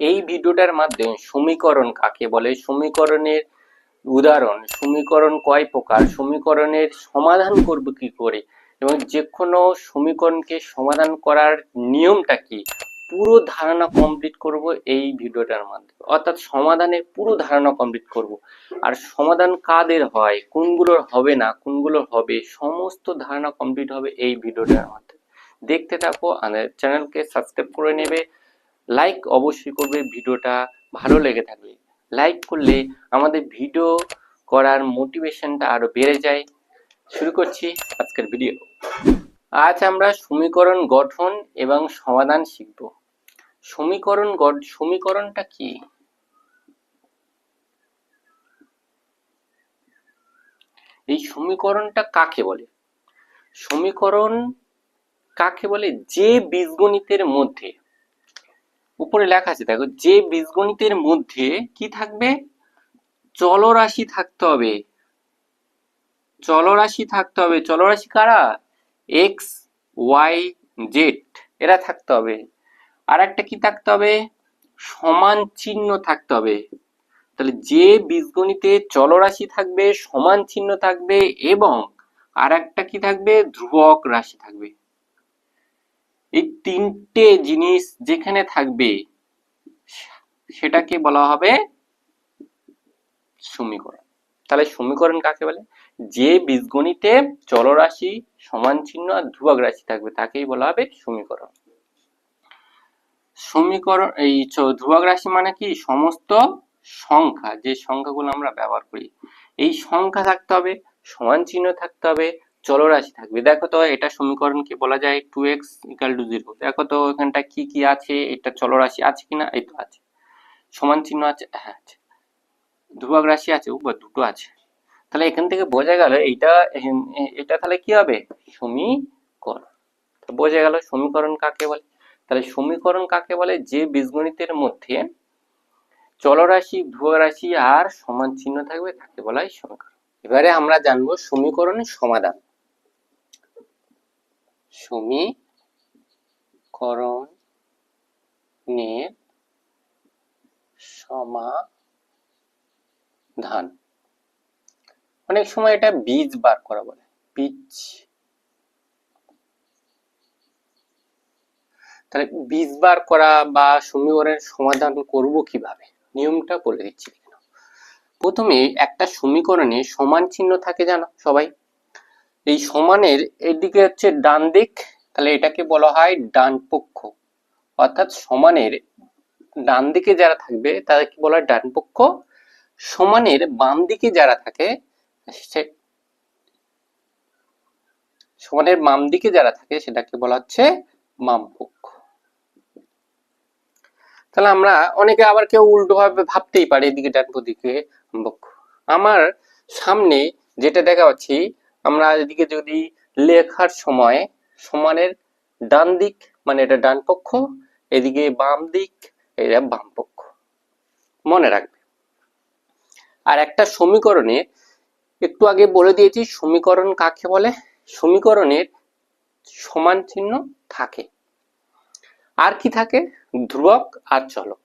এই ভিডিওটার মাধ্যমে সমীকরণ কাকে বলে? সমীকরণের উদাহরণ, সমীকরণ কয় প্রকার? সমীকরণের সমাধান করব কি করে? এবং যে কোনো সমীকরণকে সমাধান করার নিয়মটা কি? পুরো ধারণা কমপ্লিট করব এই ভিডিওটার মাধ্যমে। অর্থাৎ সমাধানের পুরো ধারণা কমপ্লিট করব। আর সমাধান কাদের হয়? কোনগুলোর হবে না? কোনগুলোর হবে? সমস্ত ধারণা কমপ্লিট হবে এই ভিডিওটার মাধ্যমে। দেখতে থাকো, আমাদের চ্যানেলকে সাবস্ক্রাইব করে নেবে। লাইক অবশ্যই করবে, ভিডিওটা ভালো লেগে থাকলে লাইক করলে আমাদের ভিডিও করার মোটিভেশনটা আরও বেড়ে যায়। শুরু করছি আজকের ভিডিও। আজ আমরা সমীকরণ গঠন এবং সমাধান শিখব। সমীকরণ সমীকরণটা কি? এই সমীকরণটা কাকে বলে? সমীকরণ কাকে বলে? যে বীজগণিতের মধ্যে উপরে লেখা আছে, দেখো, যে বীজগণিতের মধ্যে কি থাকবে? চলরাশি থাকতে হবে। চলরাশি থাকতে হবে। চলরাশি কারা? এক্স ওয়াই জেড এরা থাকতে হবে। আর একটা কি থাকতে হবে? সমান চিহ্ন থাকতে হবে। তাহলে যে বীজগণিতে চলরাশি থাকবে, সমান চিহ্ন থাকবে এবং আর একটা কি থাকবে? ধ্রুবক রাশি থাকবে। এই তিনটে জিনিস যেখানে থাকবে, সেটাকে বলা হবে সমীকরণ। তাহলে সমীকরণ কাকে বলে? যে বীজগণিতে চলরাশি সমান চিহ্ন আর ধ্রুবক রাশি থাকবে, তাকেই বলা হবে সমীকরণ। সমীকরণ, এই ধ্রুবক রাশি মানে কি? সমস্ত সংখ্যা, যে সংখ্যাগুলো আমরা ব্যবহার করি। এই সংখ্যা থাকতে হবে, সমান চিহ্ন থাকতে হবে চলরাশি থাকবে। দেখো তো, এটা সমীকরণ সমীকরণকে বলা যায় two X equal to zero দেখো তো এখানটা কি কি আছে? এটা চলরাশি আছে কিনা? এই তো আছে। সমান চিহ্ন আছে? হ্যাঁ আছে। ধ্রুবক রাশি আছে? উপর দুটো আছে। তাহলে এখান থেকে বোঝা গেল, এইটা এটা তাহলে কি হবে? সমীকরণ। বোঝা গেল, সমীকরণ কাকে বলে? তাহলে সমীকরণ কাকে বলে? যে বীজগণিতের মধ্যে চলরাশি রাশি আর সমান চিহ্ন থাকবে, তাকে বলা হয় সমীকরণ। এবারে আমরা জানব সমীকরণের সমাধান। সমীকরণের সমাধান অনেক সময় এটা বীজ বার করা বলে, বীজ। তাহলে বীজ বার করা বা সমীকরণের সমাধান করব কীভাবে? নিয়মটা বলে দিচ্ছি প্রথমে একটা সমীকরণে সমান চিহ্ন থাকে জানো সবাই? এই সমানের এদিকে হচ্ছে ডান দিক, তাহলে এটাকে বলা হয় ডান পক্ষ। অর্থাৎ সমানের ডান দিকে যারা থাকবে তাদেরকে বলা হয় ডান পক্ষ? সমানের বাম দিকে যারা থাকে, সে সমানের বাম দিকে যারা থাকে, সেটাকে বলা হচ্ছে বাম পক্ষ। তাহলে আমরা অনেকে আবার কেউ উল্টো ভাবে ভাবতেই পারে, এদিকে ডান পক্ষ আমার সামনে যেটা দেখা পাচ্ছি আমরা এদিকে যদি লেখার সময় সমানের ডান দিক মানে এটা ডান পক্ষ, এদিকে বাম দিক, এটা বাম পক্ষ। মনে রাখবে। আর একটা সমীকরণে, একটু আগে বলে দিয়েছি, সমীকরণ কাকে বলে? সমীকরণের সমান চিহ্ন থাকে। আর কি থাকে? ধ্রুবক আর চলক।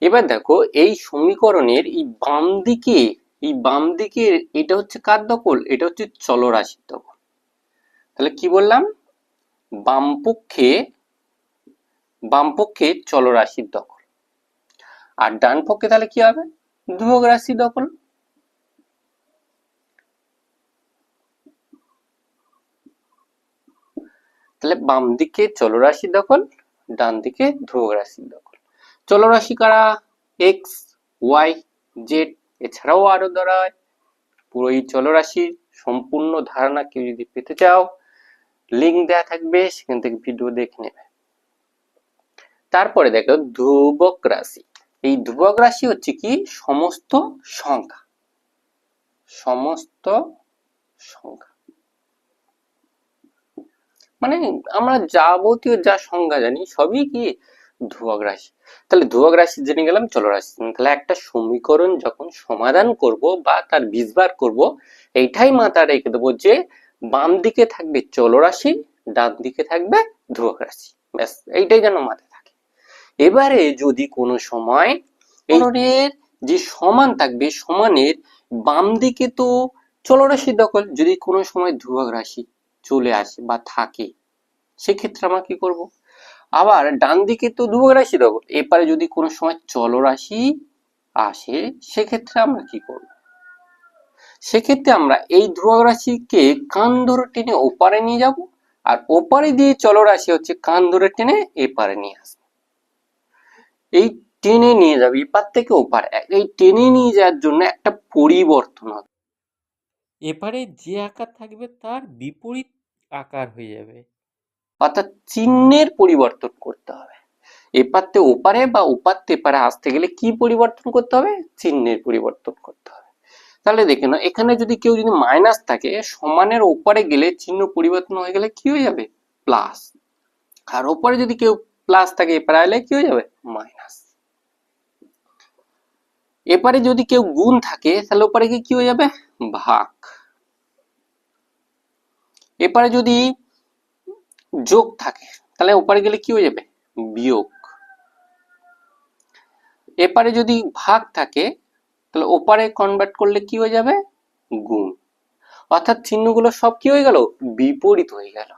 এবার দেখো, এই সমীকরণের এই বাম দিকে এই বাম দিকে এটা হচ্ছে কার দখল? এটা হচ্ছে চলরাশির দখল। তাহলে কি বললাম? বাম পক্ষে বাম পক্ষে চলরাশির দখল। আর ডান পক্ষে তাহলে কি হবে? ধ্রুবক রাশি দখল। তাহলে বাম দিকে চলরাশি দখল, ডান দিকে ধ্রুবক রাশির দখল। চলরাশি কারা? এক্স, ওয়াই, জেড এছাড়াও আরও হয় পুরো এই চলরাশির সম্পূর্ণ ধারণা কেউ যদি পেতে চাও লিঙ্ক দেওয়া থাকবে, সেখান থেকে ভিডিও দেখে নেবে। তারপরে দেখো ধ্রুবক রাশি। এই ধ্রুবক রাশি হচ্ছে কি? সমস্ত সংখ্যা। সমস্ত সংখ্যা। মানে আমরা যাবতীয় যা সংজ্ঞা জানি, সবই কি ধ্রুবক রাশি। তাহলে ধ্রুবক রাশি জেনে গেলাম চলরাশি তাহলে একটা সমীকরণ যখন সমাধান করব বা তার বীজবার করব, এইটাই মাথা রেখে দেবো যে বাম দিকে থাকবে চলরাশি ডান দিকে থাকবে ধ্রুবক রাশি। ব্যাস, এইটাই যেন মাথায় থাকে। এবারে যদি কোনো সময় এর যে সমান থাকবে, সমানের বাম দিকে তো চলরাশি দখল, যদি কোনো সময় ধ্রুবক রাশি চলে আসে বা থাকে, সেক্ষেত্রে আমরা কি করব? আবার ডান দিকে তো ধ্রুবক রাশি দখল এপারে যদি কোনো সময় চলরাশি আসে, সেক্ষেত্রে আমরা কি করব? সেক্ষেত্রে আমরা এই ধ্রুবক রাশিকে কান ধরে টেনে ওপারে নিয়ে যাব, আর ওপারে দিয়ে চলরাশি হচ্ছে কান ধরে টেনে এপারে নিয়ে আসবে। এই টেনে নিয়ে যাবে, এপার থেকে ওপার। এই টেনে নিয়ে যাওয়ার জন্য একটা পরিবর্তন হবে। এপারে যে আকার থাকবে, তার বিপরীত আকার হয়ে যাবে। অর্থাৎ চিহ্নের পরিবর্তন করতে হবে। এপারতে ওপারে বা ওপারতে এপারে আসতে গেলে কি পরিবর্তন করতে হবে? চিহ্নের পরিবর্তন করতে হবে। তাহলে দেখে না এখানে যদি কেউ যদি মাইনাস থাকে, সমানের ওপারে গেলে চিহ্ন পরিবর্তন হয়ে গেলে কি হয়ে যাবে? প্লাস আর ওপরে যদি কেউ প্লাস থাকে, এপারে এলে কি হয়ে যাবে? মাইনাস এপারে যদি কেউ গুণ থাকে, তাহলে ওপারে কি হয়ে যাবে? ভাগ। এপারে যদি যোগ থাকে। তাহলে ওপারে গেলে কি হয়ে যাবে? বিয়োগ। এপারে যদি ভাগ থাকে, তাহলে ওপারে কনভার্ট করলে কি হয়ে যাবে? গুণ। অর্থাৎ চিহ্নগুলো সব কি হয়ে গেল? বিপরীত হয়ে গেল।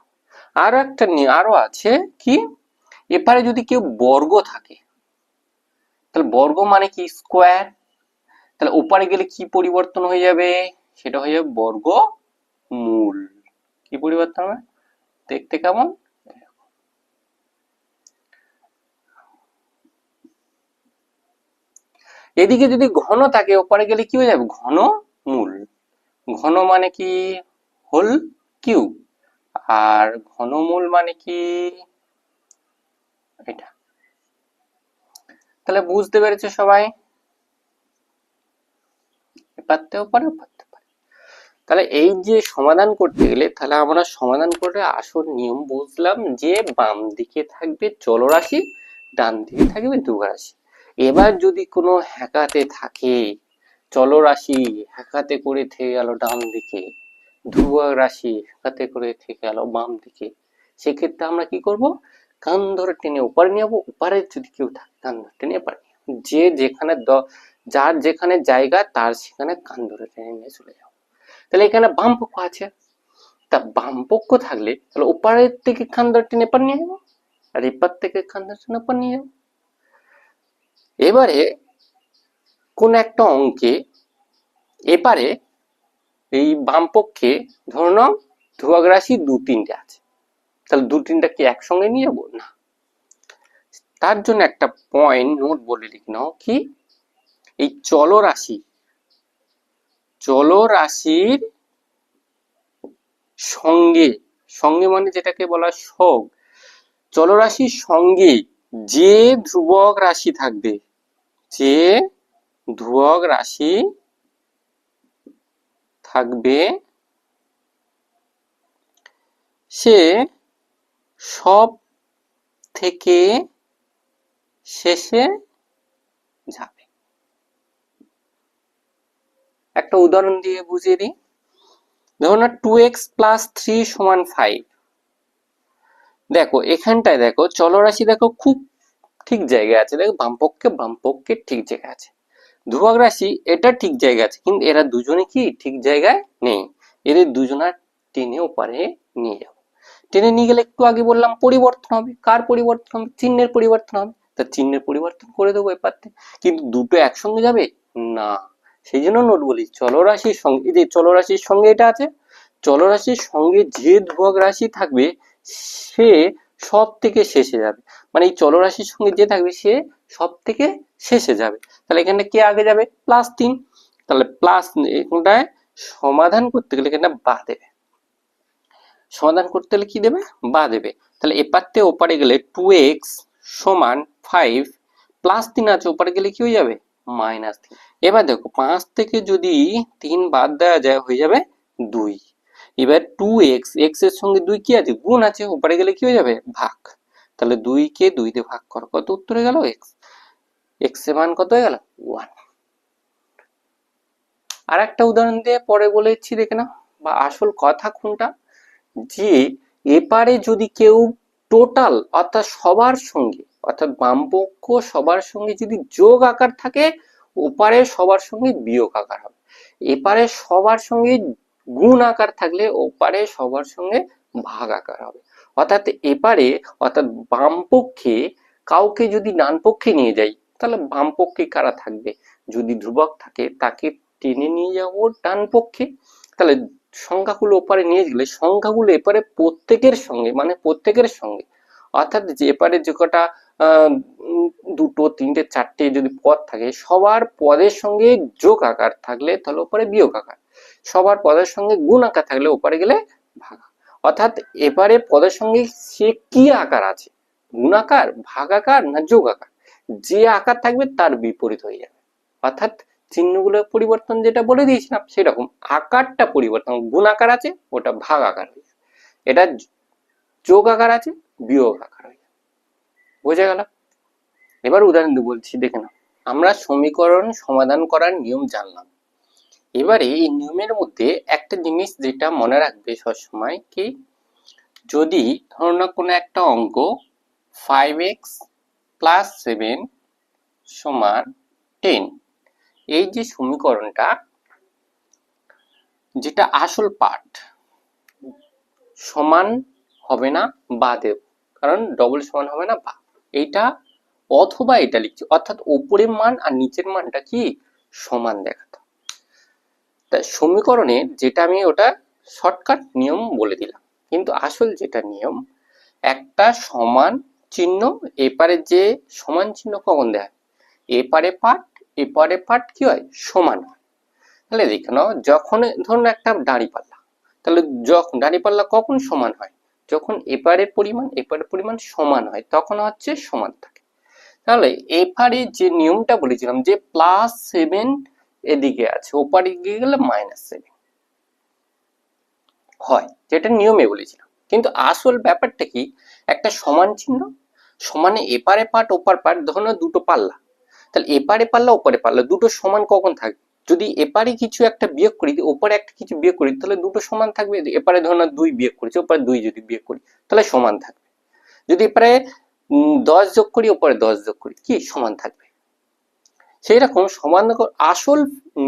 আরও একটা নিয়ে, আরও আছে কি? এপারে যদি কেউ বর্গ থাকে, তাহলে বর্গ মানে কি? স্কোয়ার তাহলে ওপারে গেলে কি পরিবর্তন হয়ে যাবে? সেটা হয়ে যাবে বর্গ মূল। কি পরিবর্তন হবে? দেখতে কেমন? এদিকে যদি ঘন থাকে, ওপারে গেলে কি হয়ে যাবে? ঘন মূল। ঘন মানে কি? হোল কিউ আর ঘনমূল মানে কি? এটা। তাহলে বুঝতে পেরেছে সবাই? পারতেও পারে পারতে পারে তাহলে এই যে সমাধান করতে গেলে তাহলে আমরা সমাধান করে আসল নিয়ম বুঝলাম যে বাম দিকে থাকবে চলরাশি, ডান দিকে থাকবে ধ্রুবরাশি এবার যদি কোনো হ্যাকাতে থাকে, চলরাশি হ্যাকাতে করে থেকে গেল ডান দিকে ধ্রুব রাশি হ্যাকাতে করে থেকে গেল বাম দিকে, সেক্ষেত্রে আমরা কি করব? কান ধরে টেনে ওপারে নিয়ে যাব, ওপারে যদি কেউ থাকে, কান ধরে টেনে এপারে যে যেখানে যার যেখানে জায়গা, তার সেখানে কান ধরে টেনে নিয়ে চলে যাব। তাহলে এখানে বাম পক্ষ আছে। তা বাম পক্ষ থাকলে তাহলে ওপারের থেকে ধরে টেনে নিয়ে যাব আর এপার থেকে কান ধরে টেনে নিয়ে যাব। এবারে কোন একটা অঙ্কে এপারে এই বাম পক্ষে ধরো নাও ধ্রুবক রাশি দু তিনটে আছে। তাহলে দু তিনটা কি একসঙ্গে নিয়ে যাব? না। তার জন্য একটা পয়েন্ট নোট বলে লিখে নাও কি? এই চলরাশি চলরাশির সঙ্গে সঙ্গে মানে যেটাকে বলা সগ চলরাশির সঙ্গে যে ধ্রুবক রাশি থাকবে, যে ধ্রুবক রাশি থাকবে, সে সব থেকে শেষে যাবে। একটা উদাহরণ দিয়ে বুঝিয়ে দিই। ধরো না টু এক্স প্লাস থ্রি সমান ফাইভ দেখো, এখানটায় দেখো, চলরাশি দেখো খুব ঠিক জায়গায় আছে। দেখো, বামপক্ষে বামপক্ষে ঠিক জায়গায় আছে। ধ্রুবক রাশি, এটা ঠিক জায়গায় আছে, কিন্তু এরা দুজনে কি ঠিক জায়গায় নেই। এদের দুজনার টেনে ওপারে নিয়ে যাব। টেনে নিয়ে গেলে একটু আগে বললাম পরিবর্তন হবে। কার পরিবর্তন হবে? চিহ্নের পরিবর্তন হবে। তা চিহ্নের পরিবর্তন করে দেবো এপারতে। কিন্তু দুটো একসঙ্গে যাবে? না। সেই জন্য নোট বলি, চলরাশির সঙ্গে এই যে চলরাশির সঙ্গে এটা আছে, চলরাশির সঙ্গে যে ধ্রুবক রাশি থাকবে, সে সব থেকে শেষে যাবে। মানে এই চলরাশির সঙ্গে যে থাকবে, সে সব থেকে শেষে যাবে। তাহলে এখানে কে আগে যাবে? প্লাস তিন। তাহলে প্লাস এখানটায় সমাধান করতে গেলে এখানে বা দেবে। সমাধান করতে গেলে কি দেবে? বা দেবে। তাহলে এপারতে ওপারে গেলে টু এক্স সমান ফাইভ প্লাস তিন আছে, ওপারে গেলে কি হয়ে যাবে? মাইনাস তিন। এবার দেখো, পাঁচ থেকে যদি তিন বাদ দেওয়া যায়, হয়ে যাবে দুই। এবার টু এক্স এক্সের সঙ্গে দুই কি আছে? গুণ আছে ওপারে গেলে কি হয়ে যাবে? ভাগ। তাহলে দুই কে দুই দিয়ে ভাগ করো। কত উত্তরে গেল? এক্স এক্সের মান কত হয়ে গেল? ওয়ান আর একটা উদাহরণ দিয়ে পরে বলেছি, দেখে না বা আসল কথা কোনটা? যে এপারে যদি কেউ টোটাল অর্থাৎ সবার সঙ্গে, অর্থাৎ বাম পক্ষ সবার সঙ্গে যদি যোগ আকার থাকে ওপারে সবার সঙ্গে বিয়োগ আকার হবে। এপারে সবার সঙ্গে গুণ আকার থাকলে ওপারে সবার সঙ্গে ভাগ আকার হবে। অর্থাৎ এপারে, অর্থাৎ বাম পক্ষে কাউকে যদি ডান পক্ষে নিয়ে যাই, তাহলে বাম পক্ষে কারা থাকবে? যদি ধ্রুবক থাকে, তাকে টেনে নিয়ে যাব ডান পক্ষে। তাহলে সংখ্যাগুলো ওপারে নিয়ে গেলে সংখ্যাগুলো এপারে প্রত্যেকের সঙ্গে মানে প্রত্যেকের সঙ্গে অর্থাৎ যে এপারে যে কটা দুটো, তিনটে, চারটে যদি পদ থাকে, সবার পদের সঙ্গে যোগ আকার থাকলে তাহলে ওপরে বিয়োগ আকার। সবার পদের সঙ্গে গুণ আকার থাকলে ওপারে গেলে ভাগ। অর্থাৎ এবারে পদের সঙ্গে সে কি আকার আছে? গুণ আকার, ভাগ আকার না যোগ আকার? যে আকার থাকবে তার বিপরীত হয়ে যাবে। অর্থাৎ চিহ্নগুলোর পরিবর্তন যেটা বলে দিয়েছিলাম সেরকম আকারটা পরিবর্তন, গুণ আকার আছে, ওটা ভাগ আকার হয়ে যাবে। এটা যোগ আকার আছে, বিয়োগ আকার হয়ে বোঝা গেল? এবার উদাহরণ বলছি, দেখে নাও। আমরা সমীকরণ সমাধান করার নিয়ম জানলাম। এবারে এই নিয়মের মধ্যে একটা জিনিস যেটা মনে রাখবে সবসময় কি, যদি ধরো না কোনো একটা অঙ্ক ফাইভ এক্স প্লাস সেভেন সমান টেন এই যে সমীকরণটা, যেটা আসল পার্ট সমান হবে না বা দেব। কারণ ডবল সমান হবে না বা। এইটা অথবা এটা লিখছি। অর্থাৎ উপরের মান আর নিচের মানটা কি? সমান দেখাতো। তা সমীকরণে যেটা আমি ওটা শর্টকাট নিয়ম বলে দিলাম। কিন্তু আসল যেটা নিয়ম, একটা সমান চিহ্ন, এপারে যে সমান চিহ্ন কখন দেয়? এপারে পাট এপারে পাট কি হয়? সমান তাহলে দেখে নাও, যখন ধরুন একটা দাঁড়ি পাল্লা, তাহলে যখন দাঁড়ি পাল্লা কখন সমান হয়? যখন এপারে পরিমাণ এপারে পরিমাণ সমান হয়, তখন হচ্ছে সমান থাকে। তাহলে এপারে যে নিয়মটা বলেছিলাম যে প্লাস সেভেন এদিকে আছে, ওপারে গিয়ে গেলে মাইনাস সেভেন হয়, যেটা নিয়মে বলেছিলাম। কিন্তু আসল ব্যাপারটা কি? একটা সমান চিহ্ন, সমানে এপারে পাট, ওপার পাট ধরুন দুটো পাল্লা। তাহলে এপারে পাল্লা, ওপারে পাল্লা, দুটো সমান কখন থাকবে? যদি এপারে কিছু একটা বিয়োগ করি ওপারে একটা কিছু বিয়োগ করি, তাহলে দুটো সমান থাকবে। এপারে ধরুন না দুই বিয়োগ করেছি, ওপারে দুই যদি বিয়োগ করি, তাহলে সমান থাকবে। যদি এপারে দশ যোগ করি, ওপারে দশ যোগ করি, কি? সমান থাকবে। সেই রকম সমান আসল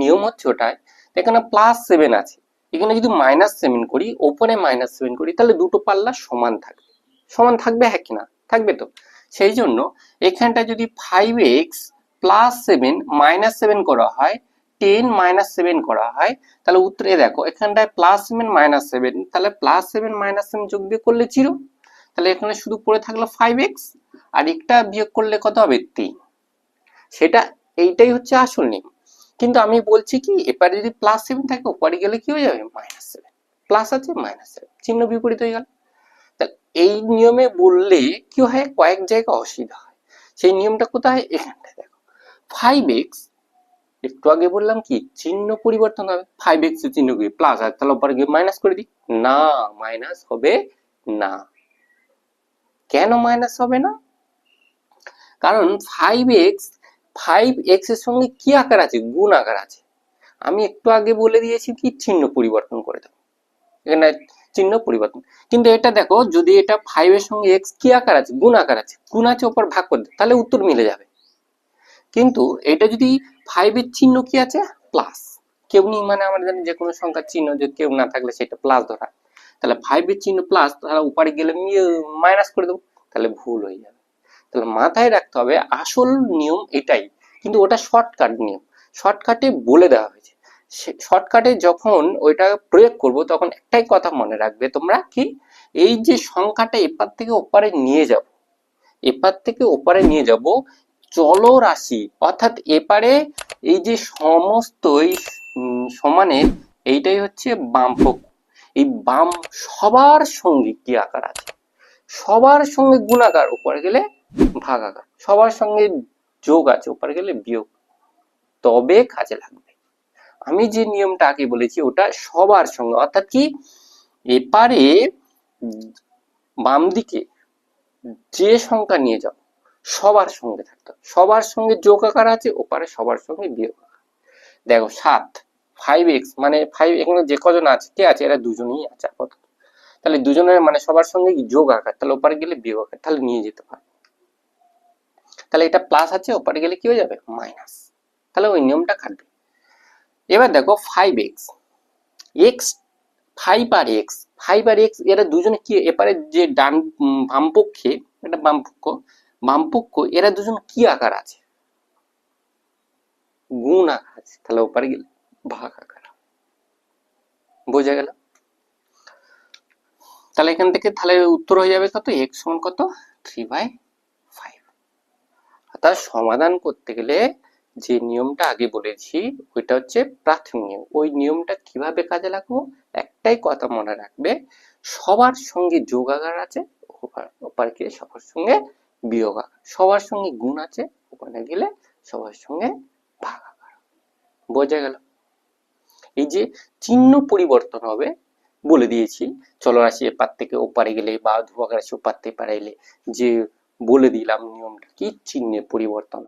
নিয়ম হচ্ছে ওটাই এখানে প্লাস সেভেন আছে। এখানে যদি মাইনাস সেভেন করি, ওপরে মাইনাস সেভেন করি, তাহলে দুটো পাল্লা সমান থাকবে। সমান থাকবে হ্যাঁ কিনা থাকবে তো। সেই জন্য এখানটা যদি five X plus seven minus seven করা হয় টেন মাইনাস সেভেন করা হয়, তাহলে উত্তরে দেখো, এখানটায় প্লাস সেভেন মাইনাস সেভেন তাহলে প্লাস সেভেন মাইনাস সেভেন যোগ বিয়োগ করলে জিরো তাহলে এখানে শুধু পড়ে থাকল ফাইভ এক্স আর একটা বিয়োগ করলে কত হবে তিন সেটা এইটাই হচ্ছে আসল নিয়ম, কিন্তু আমি বলছি কি এপারে যদি প্লাস সেভেন থাকে, ওপারে গেলে কি হয়ে যাবে? মাইনাস সেভেন প্লাস আছে মাইনাস সেভেন চিহ্ন বিপরীত হয়ে গেল তাহলে এই নিয়মে বললে কি হয়? কয়েক জায়গায় অসুবিধা হয়, সেই নিয়মটা কোথায়? এখানটায় দেখো ফাইভ এক্স একটু আগে বললাম কি চিহ্ন পরিবর্তন হবে। ফাইভ এক্স চিহ্ন কি প্লাস আর তাহলে ওপরে গিয়ে মাইনাস করে দিই। না মাইনাস হবে না। কেন মাইনাস হবে না? কারণ ফাইভ এক্স ফাইভ এক্সের সঙ্গে কি আকার আছে? গুণ আকার আছে। আমি একটু আগে বলে দিয়েছি কি চিহ্ন পরিবর্তন করে দেবো। এখানে চিহ্ন পরিবর্তন। কিন্তু এটা দেখো যদি এটা ফাইভ এর সঙ্গে এক্স কি আকার আছে? গুণ আকার আছে। গুণ আছে ওপর ভাগ করে দাও, তাহলে উত্তর মিলে যাবে। কিন্তু এটা যদি ফাইভ এর চিহ্ন কি আছে? প্লাস কেউ নেই মানে আমরা জানি যে কোনো সংখ্যার চিহ্ন যে কেউ না থাকলে সেটা প্লাস ধরা। তাহলে ফাইভ এর চিহ্ন প্লাস তাহলে উপরে গেলে মাইনাস করে দেবো। তাহলে ভুল হয়ে যাবে। তাহলে মাথায় রাখতে হবে, আসল নিয়ম এটাই। কিন্তু ওটা শর্টকাট নিয়ম। শর্টকাটে বলে দেওয়া হয়েছে। শর্টকাটে যখন ওইটা প্রয়োগ করব, তখন একটাই কথা মনে রাখবে তোমরা কি? এই যে সংখ্যাটা এপার থেকে ওপারে নিয়ে যাব, এপার থেকে ওপারে নিয়ে যাব চলো রাশি অর্থাৎ এপারে এই যে সমস্ত এই সমানের, এইটাই হচ্ছে বাম পক্ষ এই বাম সবার সঙ্গে কি আকার আছে? সবার সঙ্গে গুণাকার উপরে গেলে ভাগাকার। সবার সঙ্গে যোগ আছে উপরে গেলে বিয়োগ। তবে কাজে লাগবে। আমি যে নিয়মটা আগে বলেছি, ওটা সবার সঙ্গে, অর্থাৎ কি এপারে বাম দিকে যে সংখ্যা নিয়ে যাও সবার সঙ্গে থাকতে হবে। সবার সঙ্গে যোগ আকার আছে, ওপারে সবার সঙ্গে বিয়োগ আকার। দেখো, সাত ফাইভ এক্স মানে ফাইভ এখানে যে কজন আছে, কে আছে? এরা দুজনেই আছে আপাতত। তাহলে দুজনের মানে সবার সঙ্গে যোগ আকার, তাহলে ওপারে গেলে বিয়োগ আকার, তাহলে নিয়ে যেতে পারো তাহলে এটা প্লাস আছে, ওপারে গেলে কি হয়ে যাবে? মাইনাস তাহলে ওই নিয়মটা খাটবে। এবার দেখো ফাইভ এক্স এক্স ফাইভ আর এক্স ফাইভ আর এক্স এরা দুজনে কি, এপারে যে ডান বামপক্ষে এটা বামপক্ষ বামপক্ষ এরা দুজন কি আকার আছে? গুণ আকার আছে, তাহলে ওপারে গেলে ভাগ আকার। বোঝা গেল? তাহলে এখান থেকে তাহলে উত্তর হয়ে যাবে কত? এক্স সমান কত? থ্রি বাই ফাইভ অর্থাৎ সমাধান করতে গেলে যে নিয়মটা আগে বলেছি, ওইটা হচ্ছে প্রাথমিক নিয়ম। ওই নিয়মটা কীভাবে কাজে লাগবো? একটাই কথা মনে রাখবে, সবার সঙ্গে যোগ আকার আছে, ওপার ওপার গিয়ে সবার সঙ্গে বিয়োগ সবার সঙ্গে গুণ আছে, ওখানে গেলে সবার সঙ্গে ভাগাকার বোঝা গেল? এই যে চিহ্ন পরিবর্তন হবে, বলে দিয়েছি চলরাশি এপার থেকে ওপারে গেলে বা ধ্রুবক রাশি ওপার থেকে পারে যে বলে দিলাম নিয়মটা, কি চিহ্নের পরিবর্তন?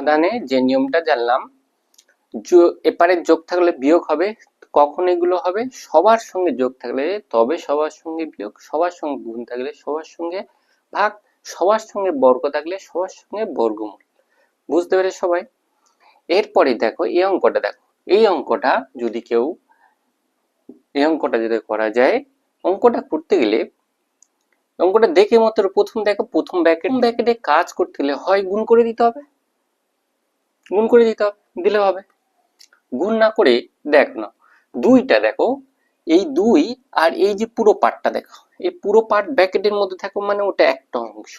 সমাধানে যে নিয়মটা জানলাম এপারে যোগ থাকলে বিয়োগ হবে কখন এগুলো হবে? সবার সঙ্গে যোগ থাকলে তবে সবার সঙ্গে বিয়োগ সবার সঙ্গে গুণ থাকলে সবার সঙ্গে ভাগ সবার সঙ্গে বর্গ থাকলে সবার সঙ্গে বর্গমূল। বুঝতে পেরে সবাই? এরপরে দেখো এই অঙ্কটা দেখো। এই অঙ্কটা যদি কেউ এই অঙ্কটা যদি করা যায় অঙ্কটা করতে গেলে অঙ্কটা দেখে মাত্র প্রথম দেখো প্রথম ব্যাকেট ব্যাকেটে কাজ করতে গেলে হয় গুণ করে দিতে হবে। গুণ করে দিতে হবে, দিলে হবে। গুণ না করে দেখ না, দুইটা দেখো, এই দুই আর এই যে পুরো পার্টটা দেখো, এই পুরো পার্ট ব্র্যাকেটের মধ্যে থাকো মানে ওটা একটা অংশ,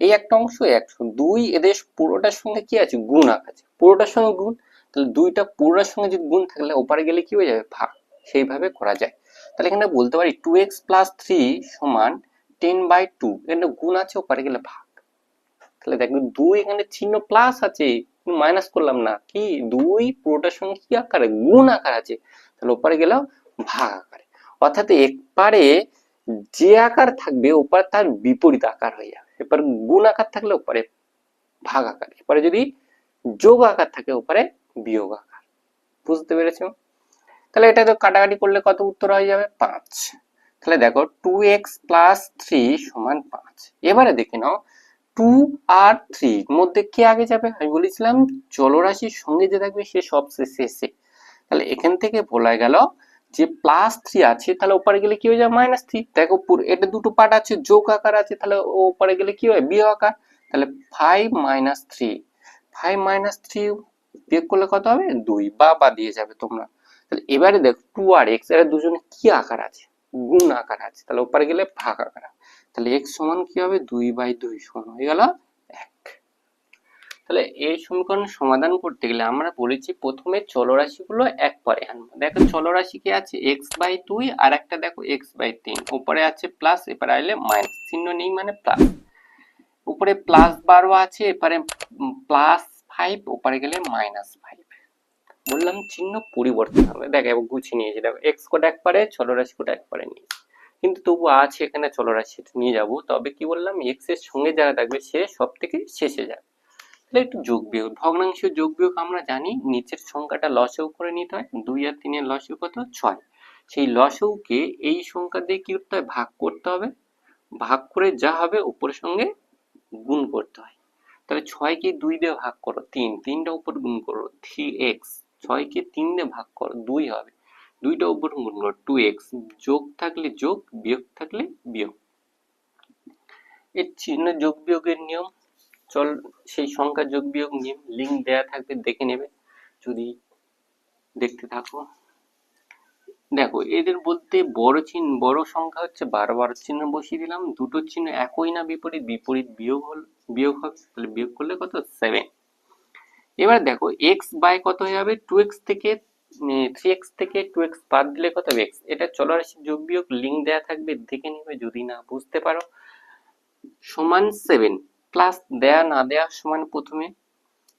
এই একটা অংশ অংশ। দুই এদের পুরোটার সঙ্গে কি আছে? গুণ আছে। পুরোটার সঙ্গে গুণ, তাহলে দুইটা পুরোটার সঙ্গে যদি গুণ থাকলে ওপারে গেলে কি হয়ে যাবে? ভাগ, সেইভাবে করা যায়। তাহলে এখানে বলতে পারি টু এক্স প্লাস থ্রি সমান টেন বাই টু এখানে গুণ আছে, ওপারে গেলে ভাগ। তাহলে দেখো দুই এখানে চিহ্ন প্লাস আছে মাইনাস করলাম না। কি? দুই পুরোটার সঙ্গে কি আকারে, গুণ আকার আছে। তাহলে ওপারে গেল ভাগ আকারে। অর্থাৎ একবারে যে আকার থাকবে, ওপারে তার বিপরীত আকার হয়ে যাবে। এবার গুণ আকার থাকলে ওপারে ভাগ আকার। এবারে যদি যোগ আকার থাকে, ওপারে বিয়োগ আকার। বুঝতে পেরেছ? তাহলে এটা তো কাটাকাটি করলে কত উত্তর হয়ে যাবে? পাঁচ। তাহলে দেখো টু এক্স প্লাস থ্রি সমান পাঁচ। এবারে দেখে নাও টু আর থ্রি মধ্যে কে আগে যাবে? আমি বলেছিলাম চলরাশির সঙ্গে যে থাকবে, সে সব শেষে তাহলে এখান থেকে বলা গেল যে প্লাস থ্রি আছে, তাহলে ওপারে গেলে কি হয়ে যাবে? মাইনাস থ্রি দেখো এটা দুটো পার্ট আছে, যোগ আকার আছে, তাহলে ওপারে গেলে কি হয়? বিয়োগ আকার। তাহলে five minus three five minus three বিয়োগ করলে কত হবে? দুই। বা বা দিয়ে যাবে তোমরা। তাহলে এবারে দেখো টু আর এক্স এরা দুজনে কি আকার আছে? গুণ আকার আছে। তাহলে ওপারে গেলে ভাগ আকার। তাহলে এক্স সমান কি হবে? দুই বাই দুই সমান হয়ে গেল এক। তাহলে এই সমীকরণ সমাধান করতে গেলে আমরা বলেছি প্রথমে চলরাশিগুলো এক পরে আনব। দেখো চলরাশি কি আছে? এক্স বাই দুই আর একটা দেখো এক্স বাই তিন। উপরে আছে প্লাস এপারে আইলে মাইনাস চিহ্ন নেই মানে প্লাস উপরে প্লাস বারো আছে, এপারে প্লাস ফাইভ ওপারে গেলে মাইনাস ফাইভ বললাম চিহ্ন পরিবর্তন হবে। দেখ, এবার গুছিয়ে নিয়েছি। দেখো এক্স কোড একবারে চলরাশি কোড একবারে নিয়েছি। কিন্তু তবু আছে এখানে চলরাশি নিয়ে যাব। তবে কি বললাম এক্সের সঙ্গে যারা থাকবে, সে সব থেকে শেষে যাবে। তাহলে একটু যোগ বিয়োগ ভগ্নাংশ যোগ বিয়োগ আমরা জানি, নিচের সংখ্যাটা লসেও করে নিতে হয়, দুই আর তিনের লসেও কত ছয়। সেই লসেউকে এই সংখ্যা দিয়ে কি করতে হয়? ভাগ করতে হবে। ভাগ করে যা হবে উপরের সঙ্গে গুণ করতে হয়। তাহলে ছয়কে দুই দিয়ে ভাগ করো, তিন। তিনটা উপর গুণ করো থ্রি এক্স ছয়কে তিন দিয়ে ভাগ করো, দুই হবে। দুইটা উপর গুণ টু এক্স যোগ থাকলে যোগ, বিয়োগ থাকলে বিয়োগ। এর চিহ্ন যোগ বিয়োগের নিয়ম, চল সেই সংখ্যা যোগ বিয়োগ নিয়ম লিঙ্ক দেয়া থাকবে দেখে নেবে। যদি দেখতে থাকো। দেখো, এদের বলতে বড় চিহ্ন, বড় সংখ্যা হচ্ছে বারো বারো চিহ্ন বসিয়ে দিলাম। দুটো চিহ্ন একই না বিপরীত? বিপরীত বিয়োগ হল, বিয়োগ হবে, তাহলে বিয়োগ করলে কত? সেভেন এবার দেখো এক্স বাই কত হয়ে যাবে? টু এক্স থেকে থ্রি এক্স থেকে টু এক্স বাদ দিলে কত হবে? এক্স এটা চলরাশি যোগ বিয়োগ লিঙ্ক দেওয়া থাকবে, দেখে নিবে যদি না বুঝতে পারো। সমান সেভেন প্লাস দেয়া না দেয়া সমান প্রথমে।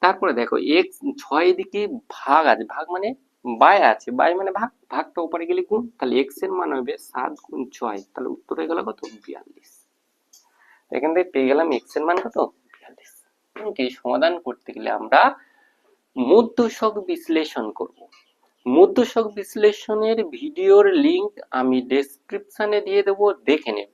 তারপরে দেখো এক্স ছয় দিকে ভাগ আছে। ভাগ মানে বাই আছে। বাই মানে ভাগ। ভাগটা উপরে গেলে গুণ। তাহলে এক্সের মান হবে সাত গুণ ছয়। তাহলে উত্তর হয়ে গেল কত? বিয়াল্লিশ। এখান থেকে পেয়ে গেলাম এক্সের মান কত? বিয়াল্লিশ। সমাধান করতে গেলে আমরা মধ্যশক বিশ্লেষণ করব। মধ্যশক বিশ্লেষণের ভিডিওর লিংক আমি ডেসক্রিপশনে দিয়ে দেবো, দেখে নেব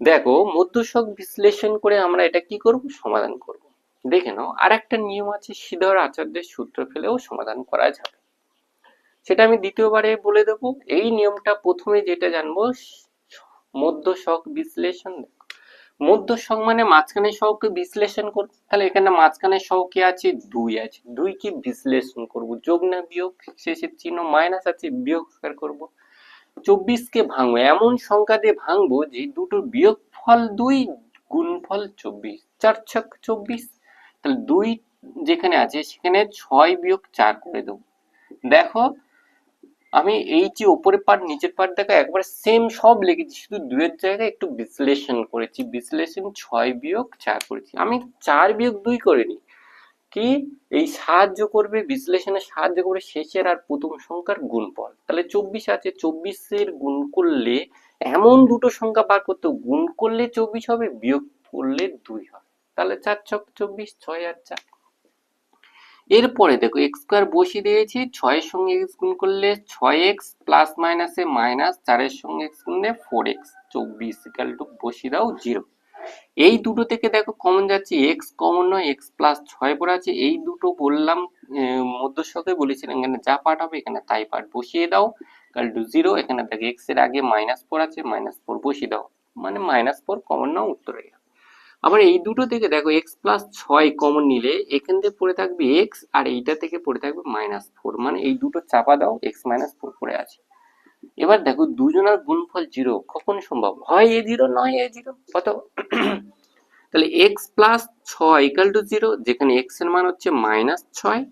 দেখো মধ্যশক বিশ্লেষণ করে আমরা এটা কি করব? সমাধান করব। দেখে নাও আর একটা নিয়ম আছে, সিধর আচার্যের সূত্র ফেলেও সমাধান করা যাবে। সেটা আমি দ্বিতীয়বারে বলে দেব। এই নিয়মটা প্রথমে যেটা জানব মধ্যশক বিশ্লেষণ মধ্যশক মানে মাঝখানে সহকে বিশ্লেষণ করব। তাহলে এখানে মাঝখানে সহ কি আছে? দুই আছে। দুই কি বিশ্লেষণ করব। যোগ না বিয়োগ, শেষের চিহ্ন মাইনাস আছে, বিয়োগ করব। চব্বিশ কে ভাঙবো। এমন সংখ্যা দিয়ে ভাঙবো যে দুটোর বিয়োগ ফল দুই গুণফল চব্বিশ। চার ছক চব্বিশ। তাহলে দুই যেখানে আছে সেখানে ছয় বিয়োগ চার করে দেবো। দেখো আমি এই যে উপরের পার্ট নিচের পার্ট দেখো, একবার সেম সব লিখেছি, শুধু দুয়ের জায়গায় একটু বিশ্লেষণ করেছি। বিশ্লেষণ ছয় বিয়োগ চার করেছি। আমি চার বিয়োগ দুই করিনি। কি? এই সাহায্য করবে, বিশ্লেষণে সাহায্য করবে শেষের আর প্রথম সংখ্যার গুণফল। তাহলে চব্বিশ আছে, চব্বিশের গুণ করলে এমন দুটো সংখ্যা বার করতে গুণ করলে চব্বিশ হবে, বিয়োগ করলে দুই হবে তাহলে চার ছক চব্বিশ, ছয় আর চার। এরপরে দেখো এক্স স্কোয়ার বসিয়ে দিয়েছি, ছয়ের সঙ্গে এক্স গুণ করলে ছয় এক্স প্লাস মাইনাসে মাইনাস চারের সঙ্গে এক্স গুণলে ফোর এক্স চব্বিশ ইকাল টু বসিয়ে দাও জিরো এই দুটো থেকে দেখো কমন যাচ্ছে এক্স কমন নয় এক্স প্লাস ছয় পড়ে আছে এই দুটো বললাম মধ্যশকে বলেছিলাম, এখানে যা পার্ট হবে এখানে তাই পার্ট বসিয়ে দাও ইকাল টু জিরো এখানে দেখো এক্সের আগে মাইনাস ফোর আছে মাইনাস ফোর বসিয়ে দাও মানে মাইনাস ফোর কমন নাও উত্তর হয়ে আবার এই দুটো থেকে দেখো এক্স প্লাস ছয় কমন নিলে এখান থেকে পড়ে থাকবে এক্স আর এইটা থেকে পড়ে থাকবে মাইনাস ফোর মানে এই দুটো চাপা দাও এক্স মাইনাস ফোর পড়ে আছে। এবার দেখো দুজনের গুণফল জিরো কখন সম্ভব? হয় এ জিরো নয় এ জিরো কত? তাহলে এক্স প্লাস ছয় ইকাল টু জিরো যেখানে এক্সের মান হচ্ছে মাইনাস ছয়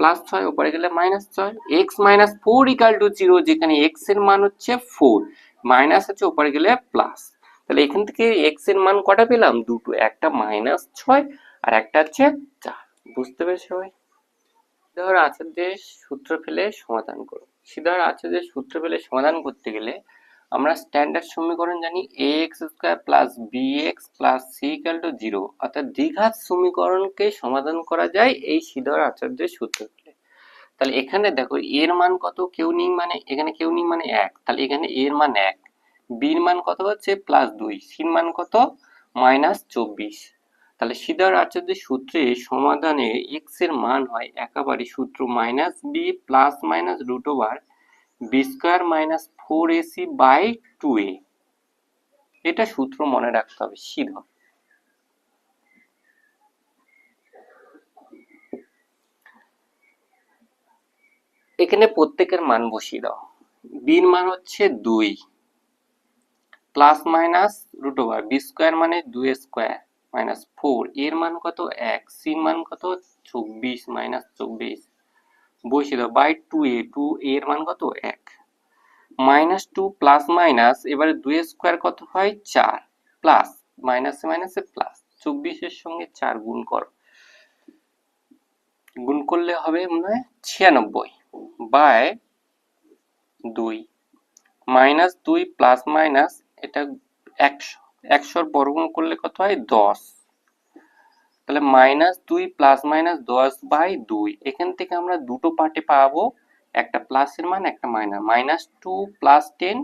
প্লাস ছয় ওপরে গেলে মাইনাস ছয় X minus four equal to zero যেখানে এক্সের মান হচ্ছে ফোর মাইনাস হচ্ছে ওপরে গেলে প্লাস তাহলে এখান থেকে এক্সের মান কটা পেলাম? দুটো, একটা মাইনাস ছয় আর একটা হচ্ছে চার। বুঝতে পেরেছ সবাই? সিধার আচার্যের সূত্র ফেলে সমাধান করো। সিধার আচার্যের সূত্র ফেলে সমাধান করতে গেলে আমরা স্ট্যান্ডার্ড সমীকরণ জানি A X square plus B X plus C equal to zero অর্থাৎ দ্বিঘাত সমীকরণকে সমাধান করা যায় এই সিধার আচার্যের সূত্র ফেলে। তাহলে এখানে দেখো এর মান কত? কেউ নেই মানে এখানে কেউ নেই মানে এক। তাহলে এখানে এর মান এক। বির মান কত হচ্ছে? প্লাস দুই। সির মান কত? মাইনাস চব্বিশ। তাহলে সিধার আচার্যের সূত্রে সমাধানে এক্সের মান হয় একেবারে সূত্র minus B plus minus root over B square minus four AC by two A এটা সূত্র মনে রাখতে হবে সিধর এখানে প্রত্যেকের মান বসিয়ে দাও। বির মান হচ্ছে দুই। Plus minus root over B square মানে দুই স্কোয়ার মাইনাস ফোর। এর মান কত? এক। সির মান কত? চব্বিশ মাইনাস চব্বিশ। বসিয়ে দাও, বাই টু এ। টু এর মান কত? এক। মাইনাস টু প্লাস মাইনাস, এবারে দুই স্কোয়ার কত হয়? চার। প্লাস, মাইনাসে মাইনাসে প্লাস। চব্বিশের সঙ্গে চার গুণ করো। গুণ করলে হবে মনে হয় ছিয়ানব্বই বাই দুই। মাইনাস দুই প্লাস মাইনাস এটা একশো, একশোর বর্গমূল করলে কত হয়? দশ। তাহলে মাইনাস দুই প্লাস মাইনাস দশ বাই দুই। এখান থেকে আমরা দুটো পার্টে পাবো। একটা প্লাসের মান, একটা minus minus two plus ten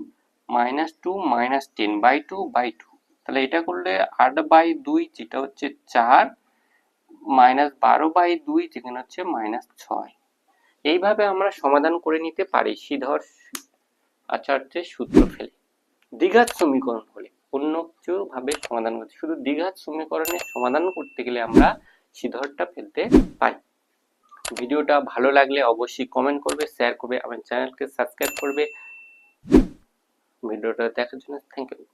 minus two minus ten by two by two তাহলে এটা করলে আট বাই দুই, যেটা হচ্ছে চার মাইনাস বারো বাই দুই, যেখানে হচ্ছে মাইনাস ছয়। এইভাবে আমরা সমাধান করে নিতে পারি। শ্রীধর আচার্যের সূত্র ফেলে। দ্বিঘাত সমীকরণ বলে। অন্য কিছু ভাবে সমাধান করতে শুধু দ্বিঘাত সমীকরণের সমাধান করতে গেলে আমরা শ্রীধরটা ফেলতে পাই ভিডিওটা ভালো লাগলে অবশ্যই কমেন্ট করবে শেয়ার করবে, আমার চ্যানেলকে সাবস্ক্রাইব করবে। ভিডিওটা দেখার জন্য থ্যাংক ইউ